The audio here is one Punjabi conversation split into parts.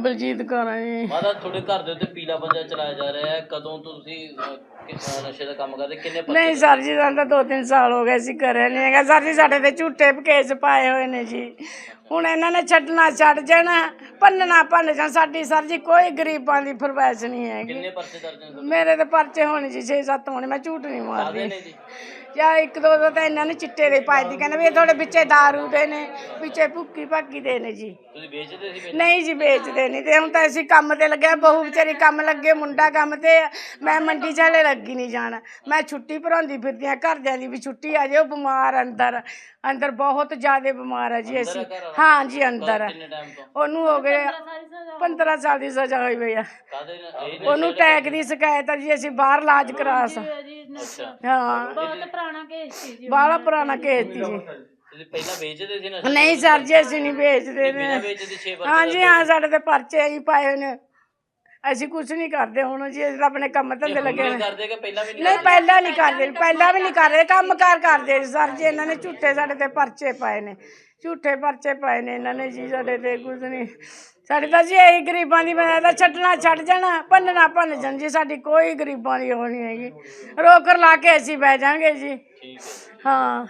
ਬਲਜੀਤ ਕੌਰ ਆ ਜੀ। ਮਾਤਾ ਤੁਹਾਡੇ ਘਰ ਦੇ ਉੱਤੇ ਪੀਲਾ ਪੰਜਾ ਚਲਾਇਆ ਜਾ ਰਿਹਾ ਹੈ। ਕਦੋਂ ਤੋਂ ਤੁਸੀਂ ਅਹ, ਕਿ- ਅਹ, ਨਸ਼ੇ ਦਾ ਕੰਮ ਕਰਦੇ? ਕਿੰਨੇ ਪਰਚੇ ਨਹੀਂ ਸਰ ਜੀ ਸਾਨੂੰ ਤਾਂ ਦੋ ਤਿੰਨ ਸਾਲ ਹੋ ਗਏ ਸੀ ਘਰੇ ਨਹੀਂ ਹੈਗਾ। ਸਰ ਜੀ ਸਾਡੇ ਤੇ ਝੂਠੇ ਕੇਸ ਪਾਏ ਹੋਏ ਨੇ ਜੀ। ਹੁਣ ਇਹਨਾਂ ਨੇ ਛੱਡਣਾ ਛੱਡ ਜਾਣਾ ਭੰਨਣਾ ਭੰਨ ਜਾਣ ਸਾਡੀ ਸਰ ਜੀ ਕੋਈ ਗਰੀਬਾਂ ਦੀ ਫਰਮਾਇਸ਼ ਨਹੀਂ ਹੈਗੀ। ਕਿੰਨੇ ਪਰਚੇ ਦਰਜ ਨੇ ਮੇਰੇ ਤੇ ਪਰਚੇ ਹੋਣੇ ਜੀ 6-7 ਹੋਣੇ ਮੈਂ ਝੂਠ ਨਹੀਂ ਮਾਰਦੀ। ਨੇ ਜੀ? ਇੱਕ ਦੋ ਦੋ ਤਾਂ ਇਹਨਾਂ ਨੇ ਚਿੱਟੇ ਦੇ ਪਾਏ ਦੀ ਕਹਿੰਦੇ ਵੀ ਇਹ ਤੁਹਾਡੇ ਵਿੱਚੇ ਦਾਰੂ ਦੇ ਨੇ ਵਿੱਚੇ ਭੁੱਕੀ ਭਾਕੀ ਦੇ ਨੇ ਜੀ। ਤੁਸੀਂ ਵੇਚਦੇ ਸੀ ਵੇਚ? ਨਹੀਂ ਜੀ ਵੇਚਦੇ ਨਹੀਂ ਤੇ ਹੁਣ ਤਾਂ ਅਸੀਂ ਕੰਮ ਤੇ ਲੱਗਿਆ ਬਹੂ ਵਿਚਾਰੀ ਕੰਮ ਲੱਗੇ ਮੁੰਡਾ ਕੰਮ ਤੇ ਆ। ਮੈਂ ਮੰਡੀ ਚਾਲੇ ਲੱਗੀ ਨਹੀਂ ਜਾਣਾ। ਮੈਂ ਛੁੱਟੀ ਭਰਾਉਂਦੀ ਫਿਰਦੀ ਆ ਘਰਦਿਆਂ ਦੀ ਵੀ ਛੁੱਟੀ ਆ ਜਾਓ ਬਿਮਾਰ ਅੰਦਰ ਅੰਦਰ ਬਹੁਤ ਜ਼ਿਆਦਾ ਬਿਮਾਰ ਆ ਜੀ ਅਸੀਂ। ਹਾਂ ਜੀ ਅੰਦਰ। ਆ। ਕਿੰਨੇ ਟਾਈਮ ਤੋਂ? ਉਹਨੂੰ ਹੋ ਗਏ 15 ਸਾਲ ਦੀ ਸਜ਼ਾ ਹੋਈ। ਹੋਈ ਆ। ਇਹ ਉਹਨੂੰ ਟੈਗ ਦੀ ਸ਼ਿਕਾਇਤ ਆ ਜੀ ਅਸੀਂ ਬਾਹਰ ਇਲਾਜ ਕਰਾ ਸਾ ਹਾਂ। ਬਹੁਤ ਪੁਰਾਣਾ ਕੇਸ ਸੀ ਜੀ ਬਾਹਲਾ ਪੁਰਾਣਾ ਕੇਸ ਸੀ ਜੀ। ਤੁਸੀਂ ਪਹਿਲਾਂ ਵੇਚਦੇ ਸੀ ਨਹੀਂ ਸਰ ਜੀ ਅਸੀਂ ਨਹੀਂ ਵੇਚਦੇ ਬਿਨਾਂ ਨੇ ਵੇਚਦੇ 6 ਪਰਚੇ ਹਾਂ ਜੀ ਹਾਂ ਸਾਡੇ ਤੇ ਪਰਚੇ ਹੀ ਪਾਏ ਹੋਏ ਨੇ। ਅਸੀਂ ਕੁਝ ਨਹੀਂ ਕਰਦੇ ਹੁਣ ਜੀ ਅਸੀਂ ਤਾਂ ਆਪਣੇ ਕੰਮ ਧੰਦੇ ਲੱਗੇ ਨਹੀਂ ਨੇ। ਕਰਦੇ ਕਿ ਪਹਿਲਾਂ ਵੀ ਨਹੀਂ ਨਹੀਂ ਪਹਿਲਾਂ ਨਹੀਂ ਕਰਦੇ ਪਹਿਲਾਂ ਵੀ ਨਹੀਂ ਕਰਦੇ ਕੰਮ ਕਾਰ ਕਰਦੇ ਸੀ ਸਰ ਜੀ ਇਹਨਾਂ ਨੇ ਝੂਠੇ ਸਾਡੇ ਤੇ ਪਰਚੇ ਪਾਏ ਨੇ। ਝੂਠੇ ਪਰਚੇ ਪਾਏ ਨੇ ਇਹਨਾਂ ਨੇ ਜੀ ਸਾਡੇ ਤੇ ਕੁਝ ਨਹੀਂ। ਸਾਡੇ ਤਾਂ ਜੀ ਇਹੀ ਗਰੀਬਾਂ ਦੀ ਮੈਂ ਤਾਂ ਛੱਡਣਾ ਛੱਡ ਜਾਣਾ ਭੰਨਣਾ ਭੰਨ ਜਾਣ ਜੀ ਸਾਡੀ ਕੋਈ ਗਰੀਬਾਂ ਦੀ ਉਹ ਨਹੀਂ ਹੈਗੀ। ਰੋਕਰ ਲਾ ਕੇ ਅਸੀਂ ਬਹਿ ਜਾਾਂਗੇ ਜੀ। ਹਾਂ।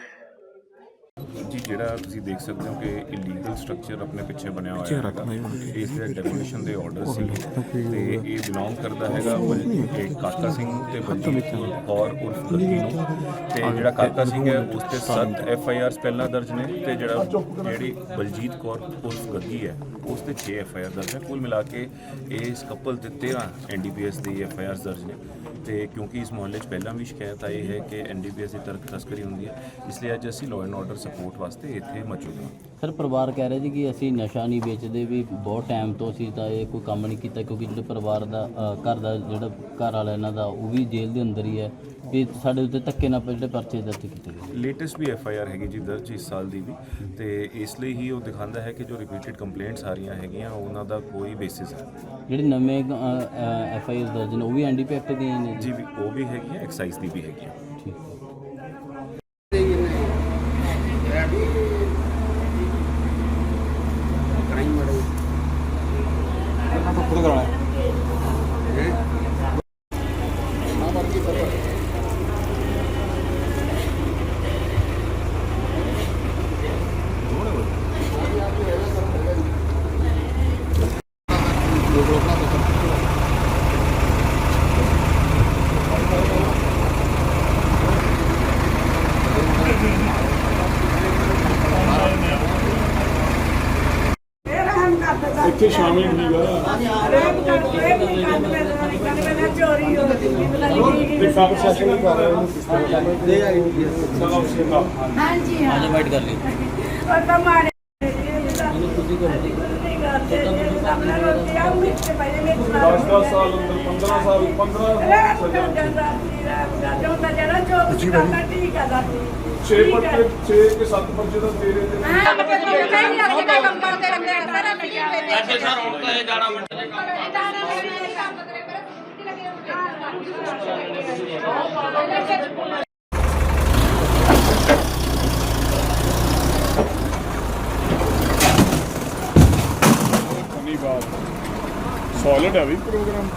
ਜੀ ਜਿਹੜਾ ਤੁਸੀਂ ਦੇਖ ਸਕਦੇ ਹੋ ਕਿ ਇਲੀਗਲ ਸਟਰਕਚਰ ਆਪਣੇ ਪਿੱਛੇ ਬਣਿਆ ਹੋਇਆ ਹੈ ਇਸ ਦੇ ਡੈਮੋਲੀਸ਼ਨ ਦੇ ਆਰਡਰ ਸੀ। ਤੇ ਇਹ ਬਿਲੋਂਗ ਕਰਦਾ ਹੈਗਾ ਕਾਕਾ ਸਿੰਘ ਤੇ ਬਲਜੀਤ ਕੌਰ ਉਰਫ ਨੂੰ। ਤੇ ਜਿਹੜਾ ਕਾਕਾ ਸਿੰਘ ਹੈ ਉਸ ਤੇ 7 ਐਫ ਆਈ ਆਰਸ ਪਹਿਲਾਂ ਦਰਜ ਨੇ ਤੇ ਜਿਹੜਾ ਜਿਹੜੀ ਬਲਜੀਤ ਕੌਰ ਉਰਫ ਗੱਗੀ ਹੈ ਉਸ ਤੇ 6 ਐਫ ਆਈ ਆਰ ਦਰਜ ਨੇ। ਕੁੱਲ ਮਿਲਾ ਕੇ ਇਸ ਕਪਲ ਤੇ 13 ਐਨ ਡੀ ਪੀ ਐਸ ਦੀ ਐਫ ਆਈ ਆਰਸ ਦਰਜ ਨੇ। ਤੇ ਕਿਉਂਕਿ ਇਸ ਮੁਹੱਲੇ 'ਚ ਪਹਿਲਾਂ ਵੀ ਸ਼ਿਕਾਇਤ ਆਈ ਹੈ ਕਿ ਐਨਡੀਪੀਐਸ ਦੀ ਤਰਕ ਤਸਕਰੀ ਹੁੰਦੀ ਹੈ ਇਸ ਲਈ ਅੱਜ ਅਸੀਂ ਲਾਅ ਐਂਡ ਆਰਡਰ ਸਪੋਰਟ ਵਾਸਤੇ ਇੱਥੇ ਮੌਜੂਦ ਹਾਂ। ਸਰ ਪਰਿਵਾਰ ਕਹਿ ਰਿਹਾ ਜੀ ਕਿ ਅਸੀਂ ਨਸ਼ਾ ਨਹੀਂ ਵੇਚਦੇ ਵੀ ਬਹੁਤ ਟਾਈਮ ਤੋਂ ਅਸੀਂ ਤਾਂ ਇਹ ਕੋਈ ਕੰਮ ਨਹੀਂ ਕੀਤਾ ਕਿਉਂਕਿ ਜਿਹੜੇ ਪਰਿਵਾਰ ਦਾ ਅ, ਘਰ ਦਾ ਜਿਹੜਾ ਘਰ ਵਾਲਾ ਇਹਨਾਂ ਦਾ ਉਹ ਵੀ ਜੇਲ੍ਹ ਦੇ ਅੰਦਰ ਹੀ ਹੈ। ਵੀ ਸਾਡੇ ਉੱਤੇ ਧੱਕੇ ਨਾਲ ਜਿਹੜੇ ਪਰਚੇ ਦਰਜ ਕੀਤੇ ਗਏ। ਲੇਟੈਸਟ ਵੀ ਐਫ ਆਈ ਆਰ ਹੈਗੀ ਜੀ ਦਰਜ ਇਸ ਸਾਲ ਦੀ ਵੀ। ਤੇ ਇਸ ਲਈ ਹੀ ਉਹ ਦਿਖਾਉਂਦਾ ਹੈ ਕਿ ਜੋ ਰਿਪੀਟਡ ਕੰਪਲੇਂਟਸ ਆ ਰਹੀਆਂ ਹੈਗੀਆਂ ਉਹਨਾਂ ਦਾ ਕੋਈ ਬੇਸਿਸ ਹੈ। ਜਿਹੜੇ ਨਵੇਂ ਐਫ ਆਈ ਆਰ ਦਰਜ ਨੇ ਉਹ ਵੀ ਐਨਡੀਪੀ ਐਕਟ ਦੀਆਂ ਹੀ ਨੇ ਜੀ? ਜੀ ਵੀ ਉਹ ਵੀ ਹੈਗੀਆਂ ਐਕਸਾਈਜ਼ ਦੀ ਵੀ ਹੈਗੀਆਂ। ਠੀਕ ਇੱਥੇ ਸ਼ਾਮਿਲ ਠੀਕ ਤੇ ਕੰਮ ਸੈਸ਼ਨ ਕਰ ਰਹੇ ਦੇ ਹਾਂਜੀ ਹਾਂ ਵਾਈਟ ਕਰ ਲਈ ਤਾਂ ਮਾਰੇ ਤੁਸੀਂ ਕਰਦੇ ਆਪਣਾ ਰੋਟੀ ਆ ਮਿੱਠੇ ਪਏ ਨੇ 10 10 ਸਾਲ ਅੰਦਰ 15 ਸਾਲ 15 6 ਪਰਚੇ 6 ਕੇ 7 ਪਰਚੇ ਦਾ ਤੇਰੇ ਤੇ ਨਹੀਂ ਬਾਤ। ਸੋਲਿਡ ਹੈ ਵੀ program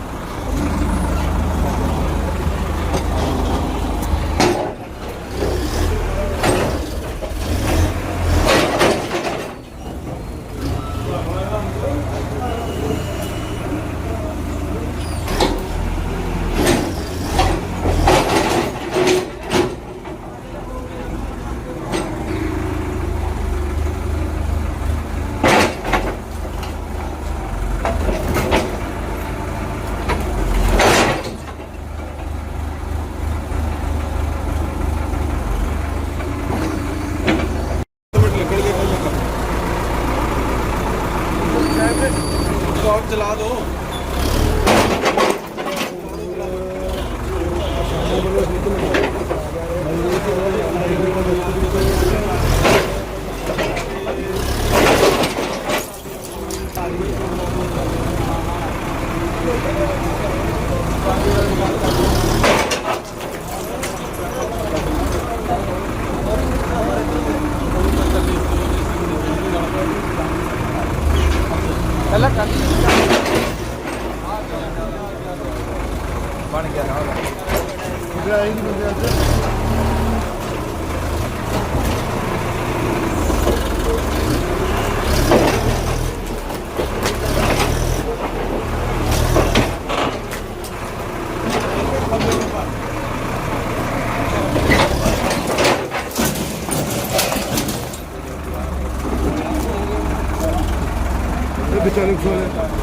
2000. Kübra'ya gidiyor birazdan. Bir tanem söyle.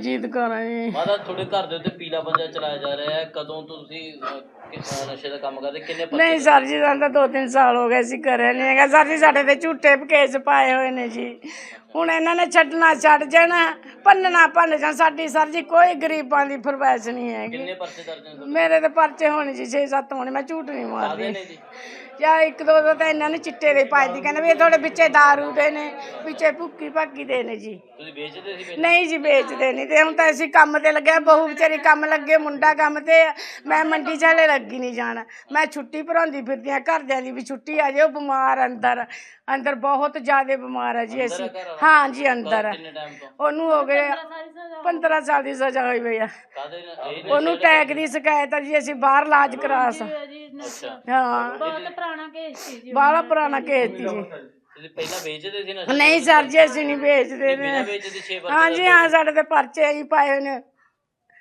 Baljit Kaur ਆ ਜੀ। ਮਾਤਾ ਤੁਹਾਡੇ ਘਰ ਦੇ ਉੱਤੇ ਪੀਲਾ ਪੰਜਾ ਚਲਾਇਆ ਜਾ ਰਿਹਾ ਹੈ। ਕਦੋਂ ਤੋਂ ਤੁਸੀਂ ਅਹ, ਨਸ਼ੇ ਦਾ ਕੰਮ ਕਰਦੇ? ਕਿੰਨੇ ਪਰਚੇ ਨਹੀਂ ਸਰ ਜੀ ਸਾਨੂੰ ਤਾਂ ਦੋ ਤਿੰਨ ਸਾਲ ਹੋ ਗਏ ਸੀ ਕਰਿਆ ਨਹੀਂ ਹੈਗਾ। ਸਰ ਜੀ ਸਾਡੇ ਤੇ ਝੂਠੇ ਕੇਸ ਪਾਏ ਹੋਏ ਨੇ ਜੀ। ਹੁਣ ਇਹਨਾਂ ਨੇ ਛੱਡਣਾ ਛੱਡ ਜਾਣਾ ਭੰਨਣਾ ਭੰਨ ਜਾਣ। ਸਾਡੀ ਸਰ ਜੀ ਕੋਈ ਗਰੀਬਾਂ ਦੀ ਫਰਮਾਇਸ਼ ਨਹੀਂ ਹੈਗੀ। ਕਿੰਨੇ ਪਰਚੇ ਦਰਜ ਨੇ ਤੁਹਾਡੇ? ਮੇਰੇ ਤੇ ਪਰਚੇ ਹੋਣੇ ਜੀ 6-7 ਹੋਣੇ ਮੈਂ ਝੂਠ ਨਹੀਂ ਮਾਰਦੀ। ਨੇ ਜੀ। ਜਾਂ ਇੱਕ ਦੋ ਦਾ ਤਾਂ ਇਹਨਾਂ ਨੇ ਚਿੱਟੇ ਦੇ ਪਾਏ ਦੀ ਕਹਿੰਦੇ ਵੀ ਇਹ ਤੁਹਾਡੇ ਵਿੱਚੇ ਦਾਰੂ ਦੇ ਨੇ ਵਿੱਚੇ ਭੁੱਕੀ ਭਾਕੀ ਦੇ ਨੇ ਜੀ। ਤੁਸੀਂ ਵੇਚਦੇ ਸੀ ਵੇਚ? ਨਹੀਂ ਜੀ ਵੇਚਦੇ ਨਹੀਂ ਤੇ ਹੁਣ ਤਾਂ ਅਸੀਂ ਕੰਮ ਤੇ ਲੱਗਿਆ ਬਹੂ ਵਿਚਾਰੀ ਕੰਮ ਲੱਗੇ ਮੁੰਡਾ ਕੰਮ ਤੇ ਆ। ਮੈਂ ਮੰਡੀ ਚਾਲੇ ਲੱਗੀ ਨਹੀਂ ਜਾਣਾ। ਮੈਂ ਛੁੱਟੀ ਭਰਾਉਂਦੀ ਫਿਰਦੀ ਆ ਘਰਦਿਆਂ ਦੀ ਵੀ ਛੁੱਟੀ ਆ ਜਾਓ ਬਿਮਾਰ ਅੰਦਰ। ਅੰਦਰ ਬਹੁਤ ਜ਼ਿਆਦਾ ਬਿਮਾਰ ਹੈ ਜੀ ਅਸੀਂ। ਹਾਂ ਜੀ ਅੰਦਰ ਹੈ ਕਿੰਨੇ ਟਾਈਮ ਤੋਂ? ਉਹਨੂੰ ਹੋ ਗਏ 15 ਸਾਲ ਦੀ ਸਜ਼ਾ। ਹੋਈ ਪਈ ਆ। ਇਹ ਉਹਨੂੰ ਟੈਗ ਦੀ ਸ਼ਿਕਾਇਤ ਆ ਜੀ ਅਸੀਂ ਬਾਹਰ ਇਲਾਜ ਕਰਾ ਸਕ ਅੱਛਾ। ਹਾਂ। ਬਹੁਤ ਪੁਰਾਣਾ ਕੇਸ ਸੀ ਜੀ ਬਾਹਲਾ ਪੁਰਾਣਾ ਕੇਸ ਸੀ ਜੀ। ਤੁਸੀਂ ਪਹਿਲਾਂ ਵੇਚਦੇ ਸੀ ਨਸ਼ਾ ਨਹੀਂ ਸਰ ਜੀ ਅਸੀਂ ਨਹੀਂ ਵੇਚਦੇ ਬਿਨਾਂ ਨੇ ਵੇਚਦੇ 6 ਪਰਚੇ ਹਾਂਜੀ ਹਾਂ ਸਾਡੇ ਤੇ ਪਰਚੇ ਹੀ ਪਾਏ ਹੋਏ ਨੇ।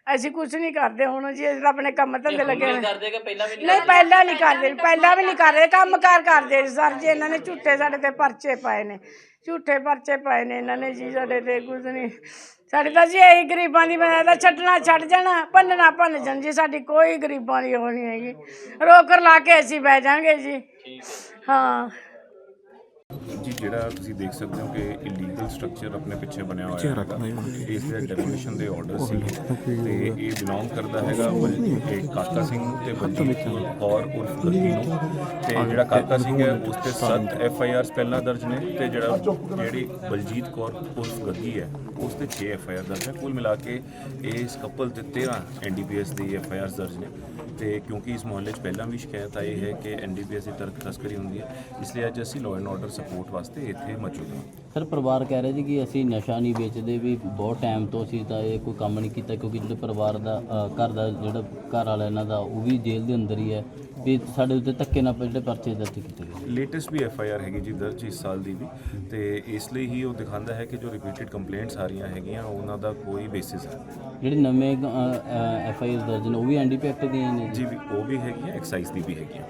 ਅਸੀਂ ਕੁਝ ਨਹੀਂ ਕਰਦੇ ਹੁਣ ਜੀ ਅਸੀਂ ਤਾਂ ਆਪਣੇ ਕੰਮ ਧੰਦੇ ਲੱਗੇ ਨਹੀਂ ਹੋਏ। ਕਰਦੇ ਕਿ ਪਹਿਲਾਂ ਵੀ ਨਹੀਂ ਨਹੀਂ ਪਹਿਲਾਂ ਨਹੀਂ ਕਰਦੇ ਪਹਿਲਾਂ ਵੀ ਨਹੀਂ ਕਰਦੇ ਕੰਮ ਕਾਰ ਕਰਦੇ ਸੀ ਸਰ ਜੀ ਇਹਨਾਂ ਨੇ ਝੂਠੇ ਸਾਡੇ ਤੇ ਪਰਚੇ ਪਾਏ ਨੇ। ਝੂਠੇ ਪਰਚੇ ਪਾਏ ਨੇ ਇਹਨਾਂ ਨੇ ਜੀ ਸਾਡੇ ਤੇ ਕੁਝ ਨਹੀਂ। ਸਾਡੇ ਤਾਂ ਜੀ ਇਹੀ ਗਰੀਬਾਂ ਦੀ ਮੈਂ ਤਾਂ ਛੱਡਣਾ ਛੱਡ ਜਾਣਾ ਭੰਨਣਾ ਭੰਨ ਜਾਣ ਜੀ ਸਾਡੀ ਕੋਈ ਗਰੀਬਾਂ ਦੀ ਉਹ ਨਹੀਂ ਹੈਗੀ। ਰੋਕਰ ਲਾ ਕੇ ਅਸੀਂ ਬਹਿ ਜਾਾਂਗੇ ਜੀ। ਹਾਂ। ਜੀ ਜਿਹੜਾ ਤੁਸੀਂ ਦੇਖ ਸਕਦੇ ਹੋ ਕਿ ਇਲੀਗਲ ਸਟਰਕਚਰ ਆਪਣੇ ਪਿੱਛੇ ਬਣਿਆ ਹੋਇਆ ਹੈ ਇਸ ਦੇ ਡੈਮੋਲੀਸ਼ਨ ਦੇ ਆਰਡਰ ਸੀ। ਤੇ ਇਹ ਬਿਲੋਂਗ ਕਰਦਾ ਹੈਗਾ ਕਾਕਾ ਸਿੰਘ ਤੇ ਬਲਜੀਤ ਕੌਰ ਉਰਫ ਨੂੰ। ਤੇ ਜਿਹੜਾ ਕਾਕਾ ਸਿੰਘ ਹੈ ਉਸ ਤੇ 7 ਐਫ ਆਈ ਆਰਸ ਪਹਿਲਾਂ ਦਰਜ ਨੇ ਤੇ ਜਿਹੜਾ ਜਿਹੜੀ ਬਲਜੀਤ ਕੌਰ ਉਰਫ ਗੱਗੀ ਹੈ ਉਸ ਤੇ 6 ਐਫ ਆਈ ਆਰ ਦਰਜ ਹੈ ਕੁੱਲ ਮਿਲਾ ਕੇ ਇਸ ਕਪਲ ਤੇ 13 ਐਨ ਡੀ ਪੀ ਐਸ ਦੀ ਐਫ ਆਈ ਆਰਸ ਦਰਜ ਨੇ। ਤੇ ਕਿਉਂਕਿ ਇਸ ਮੁਹੱਲੇ 'ਚ ਪਹਿਲਾਂ ਵੀ ਸ਼ਿਕਾਇਤ ਆਈ ਹੈ ਕਿ ਐਨ ਡੀ ਪੀ ਐਸ ਦੀ ਤਰਕ ਤਸਕਰੀ ਹੁੰਦੀ ਹੈ ਇਸ ਲਈ ਅੱਜ ਅਸੀਂ ਲਾਅ ਐਂਡ ਆਰਡਰ ਸਪੋਰਟ ਵਾਸਤੇ ਇੱਥੇ ਮੌਜੂਦ ਹਾਂ। ਸਰ ਪਰਿਵਾਰ ਕਹਿ ਰਿਹਾ ਜੀ ਕਿ ਅਸੀਂ ਨਸ਼ਾ ਨਹੀਂ ਵੇਚਦੇ ਵੀ ਬਹੁਤ ਟਾਈਮ ਤੋਂ ਅਸੀਂ ਤਾਂ ਇਹ ਕੋਈ ਕੰਮ ਨਹੀਂ ਕੀਤਾ ਕਿਉਂਕਿ ਜਿਹੜੇ ਪਰਿਵਾਰ ਦਾ ਅ, ਘਰ ਦਾ ਜਿਹੜਾ ਘਰ ਵਾਲਾ ਇਹਨਾਂ ਦਾ ਉਹ ਵੀ ਜੇਲ੍ਹ ਦੇ ਅੰਦਰ ਹੀ ਹੈ। ਵੀ ਸਾਡੇ ਉੱਤੇ ਧੱਕੇ ਨਾਲ ਜਿਹੜੇ ਪਰਚੇ ਦਰਜ ਕੀਤੇ ਗਏ। ਲੇਟੈਸਟ ਵੀ ਐਫ ਆਈ ਆਰ ਹੈਗੀ ਜੀ ਦਰਜ ਇਸ ਸਾਲ ਦੀ ਵੀ। ਤੇ ਇਸ ਲਈ ਹੀ ਉਹ ਦਿਖਾਉਂਦਾ ਹੈ ਕਿ ਜੋ ਰਿਪੀਟਡ ਕੰਪਲੇਂਟਸ ਆ ਰਹੀਆਂ ਹੈਗੀਆਂ ਉਹਨਾਂ ਦਾ ਕੋਈ ਬੇਸਿਸ ਹੈ ਜਿਹੜੇ ਨਵੇਂ ਐਫ ਆਈ ਆਰ ਦਰਜ ਨੇ ਉਹ ਵੀ ਐਨਡੀਪੀ ਐਕਟ ਦੀਆਂ ਨੇ ਜੀ? ਵੀ ਉਹ ਵੀ ਹੈਗੀਆਂ ਐਕਸਾਈਜ਼ ਦੀ ਵੀ ਹੈਗੀਆਂ।